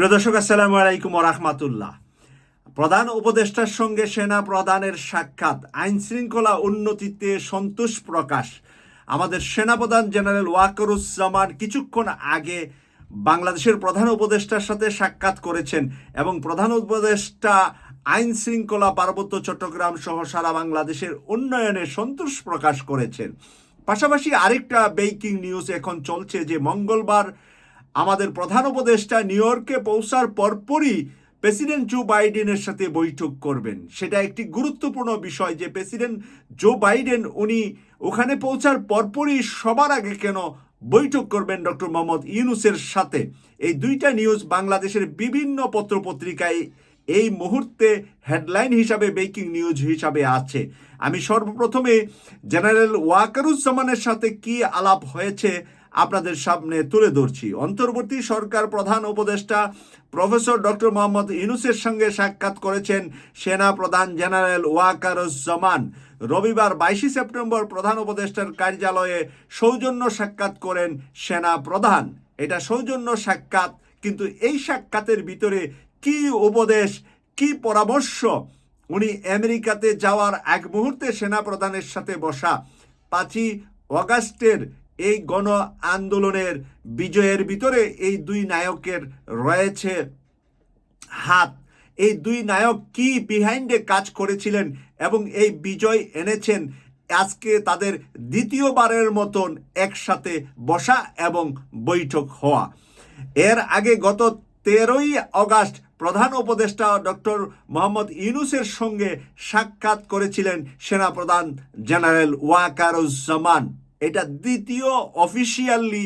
প্রিয় দর্শক, আসসালামু আলাইকুম রাহমাতুল্লাহ। প্রধান উপদেষ্টার সঙ্গে সেনা প্রধানের সাক্ষাৎ। আইন শৃঙ্খলা উন্নতিতে সন্তোষ প্রকাশ। আমাদের সেনাপ্রধান জেনারেল ওয়াকরুজ্জামান কিছুক্ষণ আগে বাংলাদেশের প্রধান উপদেষ্টার সাথে সাক্ষাৎ করেছেন এবং প্রধান উপদেষ্টা আইন শৃঙ্খলা পার্বত্য চট্টগ্রাম সহ সারা বাংলাদেশের উন্নয়নে সন্তোষ প্রকাশ করেছেন। পাশাপাশি আরেকটা ব্রেকিং নিউজ এখন চলছে যে মঙ্গলবার আমাদের প্রধান উপদেষ্টা নিউ ইয়র্কে পৌঁছার পরপরই প্রেসিডেন্ট জো বাইডেনের সাথে বৈঠক করবেন। সেটা একটি গুরুত্বপূর্ণ বিষয় যে প্রেসিডেন্ট জো বাইডেন, উনি ওখানে পৌঁছার পরপরই সবার আগে কেন বৈঠক করবেন ডক্টর মোহাম্মদ ইউনুসের সাথে? এই দুইটা নিউজ বাংলাদেশের বিভিন্ন পত্রপত্রিকায় এই মুহূর্তে হেডলাইন হিসাবে বেকিং নিউজ হিসাবে আছে। আমি সর্বপ্রথমে জেনারেল ওয়াকারুজ্জামানের সাথে কি আলাপ হয়েছে আপনাদের সামনে তুলে ধরছি। অন্তর্বর্তী সরকার প্রধান উপদেষ্টা প্রফেসর ডক্টর মোহাম্মদ ইউনুসের সঙ্গে সাক্ষাৎ করেছেন সেনা প্রধান জেনারেল ওয়াকারুজ্জামান। রবিবার বাইশে সেপ্টেম্বর প্রধান উপদেষ্টার কার্যালয়ে সৌজন্য সাক্ষাৎ করেন সেনা প্রধান। এটা সৌজন্য সাক্ষাৎ, কিন্তু এই সাক্ষাতের ভিতরে কি উপদেশ, কি পরামর্শ? উনি আমেরিকাতে যাওয়ার এক মুহূর্তে সেনা প্রধানের সাথে বসা। পাঁচই অগাস্টের এই গণ আন্দোলনের বিজয়ের ভিতরে এই দুই নায়কের রয়েছে হাত। এই দুই নায়ক কি বিহাইন্ডে কাজ করেছিলেন এবং এই বিজয় এনেছেন? আজকে তাদের দ্বিতীয়বারের মতন একসাথে বসা এবং বৈঠক হওয়া। এর আগে গত তেরোই অগাস্ট প্রধান উপদেষ্টা ডক্টর মোহাম্মদ ইউনুসের সঙ্গে সাক্ষাৎ করেছিলেন সেনাপ্রধান জেনারেল ওয়াকারুজ্জামান। এটা দ্বিতীয় অফিসিয়ালি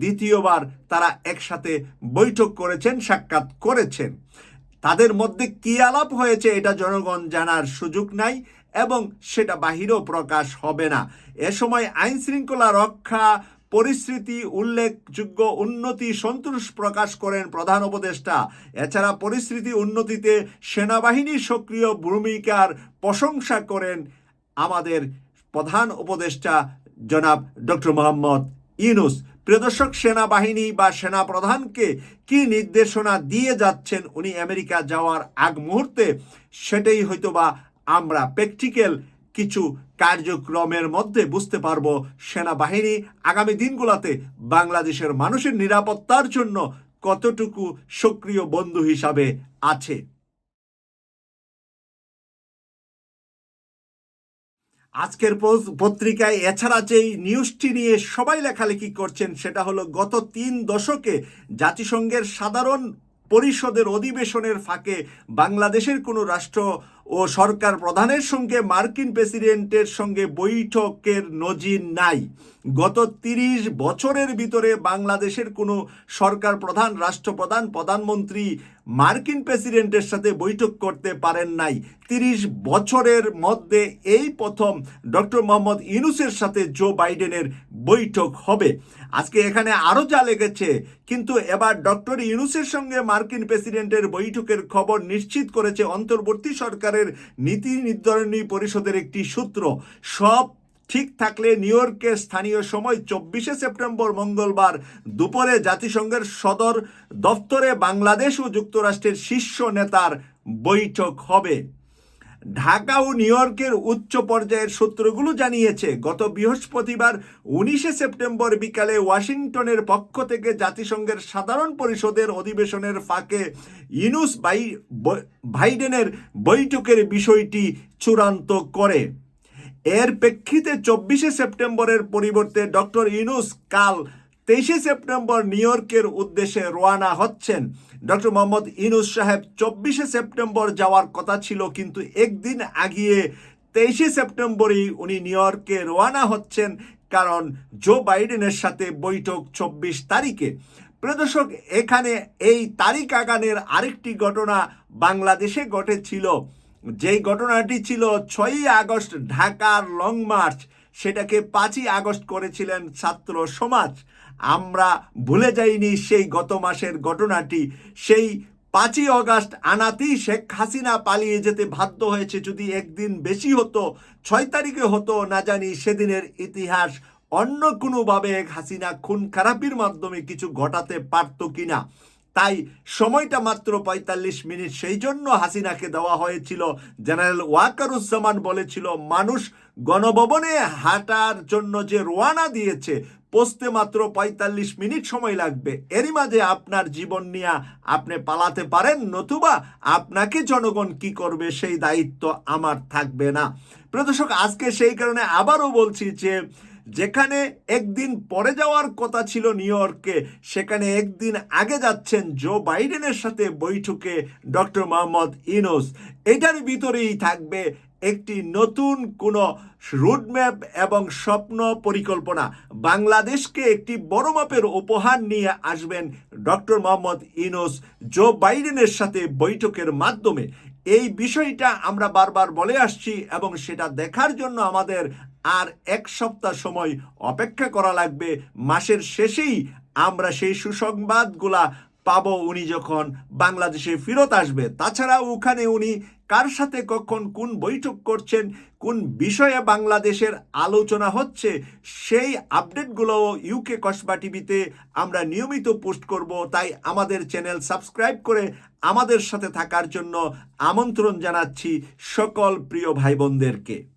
দ্বিতীয়বার তারা একসাথে বৈঠক করেছেন, সাক্ষাৎ করেছেন। তাদের মধ্যে কি আলাপ হয়েছে এটা জনগণ জানার সুযোগ নাই এবং সেটা বাহিরেও প্রকাশ হবে না। এ সময় আইন শৃঙ্খলা রক্ষা, পরিস্থিতি উল্লেখযোগ্য উন্নতি সন্তোষ প্রকাশ করেন প্রধান উপদেষ্টা। এছাড়া পরিস্থিতি উন্নতিতে সেনাবাহিনীর সক্রিয় ভূমিকার প্রশংসা করেন আমাদের প্রধান উপদেষ্টা জনাব ডক্টর মোহাম্মদ ইউনুস। প্রদর্শক সেনাবাহিনী বা সেনা প্রধানকে কি নির্দেশনা দিয়ে যাচ্ছেন উনি আমেরিকা যাওয়ার আগ মুহূর্তে, সেটাই হয়তোবা আমরা প্র্যাকটিক্যাল কিছু কার্যক্রমের মধ্যে বুঝতে পারব। সেনাবাহিনী আগামী দিনগুলোতে বাংলাদেশের মানুষের নিরাপত্তার জন্য কতটুকু সক্রিয় বন্ধু হিসাবে আছে? আজকের পত্রিকায় এছাড়া যেই নিউজটি নিয়ে সবাই লেখালেখি করছেন, সেটা হলো গত তিন দশকে জাতিসংঘের সাধারণ পরিষদের অধিবেশনের ফাঁকে বাংলাদেশের কোনো রাষ্ট্র ও সরকার প্রধানের সঙ্গে মার্কিন প্রেসিডেন্টের সঙ্গে বৈঠকের নজির নাই। গত তিরিশ বছরের ভিতরে বাংলাদেশের কোনো সরকার প্রধান, রাষ্ট্রপ্রধান, প্রধানমন্ত্রী, মার্কিন প্রেসিডেন্টের সাথে বৈঠক করতে পারেন নাই। তিরিশ বছরের মধ্যে এই প্রথম ডক্টর মোহাম্মদ ইউনুসের সাথে জো বাইডেনের বৈঠক হবে। আজকে এখানে আরও যা লেগেছে, কিন্তু এবার ডক্টর ইউনুসের সঙ্গে মার্কিন প্রেসিডেন্টের বৈঠকের খবর নিশ্চিত করেছে অন্তর্বর্তী সরকারের নীতি নির্ধারণী পরিষদের একটি সূত্র। সব ঠিক থাকলে নিউ ইয়র্কের স্থানীয় সময় চব্বিশে সেপ্টেম্বর মঙ্গলবার দুপুরে জাতিসংঘের সদর দফতরে বাংলাদেশ ও যুক্তরাষ্ট্রের শীর্ষ নেতার বৈঠক হবে। ঢাকা ও নিউ ইয়র্কের উচ্চ পর্যায়ের সূত্রগুলো জানিয়েছে, গত বৃহস্পতিবার উনিশে সেপ্টেম্বর বিকালে ওয়াশিংটনের পক্ষ থেকে জাতিসংঘের সাধারণ পরিষদের অধিবেশনের ফাঁকে ইনুস বাই বাইডেনের বৈঠকের বিষয়টি চূড়ান্ত করে। এর প্রেক্ষিতে চব্বিশে সেপ্টেম্বরের পরিবর্তে ডক্টর ইনুস কাল তেইশে সেপ্টেম্বর নিউ ইয়র্কের উদ্দেশ্যে রওনা হচ্ছেন। ডক্টর মোহাম্মদ ইনুস সাহেব চব্বিশে সেপ্টেম্বর যাওয়ার কথা ছিল, কিন্তু একদিন আগিয়ে তেইশে সেপ্টেম্বরই উনি নিউ ইয়র্কে রওনা হচ্ছেন কারণ জো বাইডেনের সাথে বৈঠক চব্বিশ তারিখে। প্রদর্শক এখানে এই তারিখ আগানের আরেকটি ঘটনা বাংলাদেশে ঘটেছিল। যেই ঘটনাটি ছিল ছয়ই আগস্ট, ঢাকার লং মার্চ, সেটাকে পাঁচই আগস্ট করেছিলেন ছাত্র সমাজ। আমরা ভুলে যাইনি সেই গত মাসের ঘটনাটি। সেই পাঁচই অগাস্ট আনাতেই শেখ হাসিনা পালিয়ে যেতে বাধ্য হয়েছে। যদি একদিন বেশি হতো, ছয় তারিখে হতো, না জানি সেদিনের ইতিহাস অন্য কোনোভাবে হাসিনা খুন খারাপির মাধ্যমে কিছু ঘটাতে পারত কিনা। তাই সময়টা মাত্র পঁয়তাল্লিশ মিনিট। সেই জন্য হাসিনাকে দেওয়া হয়েছিল, জেনারেল ওয়াকারুজ্জামান বলেছিল, মানুষ গণভবনে হাঁটার জন্য যে রোয়ানা দিয়েছে পৌঁছতে মাত্র পঁয়তাল্লিশ মিনিট সময় লাগবে। এরই মাঝে আপনার জীবন নিয়ে আপনি পালাতে পারেন, নতুবা আপনাকে জনগণ কি করবে সেই দায়িত্ব আমার থাকবে না। প্রদর্শক আজকে সেই কারণে আবারও বলছি যে যেখানে একদিন পরে যাওয়ার কথা ছিল নিউ ইয়র্কে, সেখানে একদিন আগে যাচ্ছেন জো বাইডেনের সাথে বৈঠকে ডক্টর মোহাম্মদ ইনোস এটার ভিতরেই থাকবে একটি নতুন কোনো রুটম্যাপ এবং স্বপ্ন পরিকল্পনা। বাংলাদেশকে একটি বড় মাপের উপহার নিয়ে আসবেন ডক্টর মোহাম্মদ ইনোস জো বাইডেনের সাথে বৈঠকের মাধ্যমে। এই বিষয়টা আমরা বারবার বলে আসছি এবং সেটা দেখার জন্য আমাদের আর এক সপ্তাহ সময় অপেক্ষা করা লাগবে। মাসের শেষেই আমরা সেই সুসংবাদগুলা পাবো উনি যখন বাংলাদেশে ফেরত আসবে। তাছাড়া ওখানে উনি কার সাথে কখন কোন বৈঠক করছেন, কোন বিষয়ে বাংলাদেশের আলোচনা হচ্ছে, সেই আপডেটগুলো ইউকে কসবা টিভিতে আমরা নিয়মিত পোস্ট করব। তাই আমাদের চ্যানেল সাবস্ক্রাইব করে আমাদের সাথে থাকার জন্য আমন্ত্রণ জানাচ্ছি সকল প্রিয় ভাই বোনদেরকে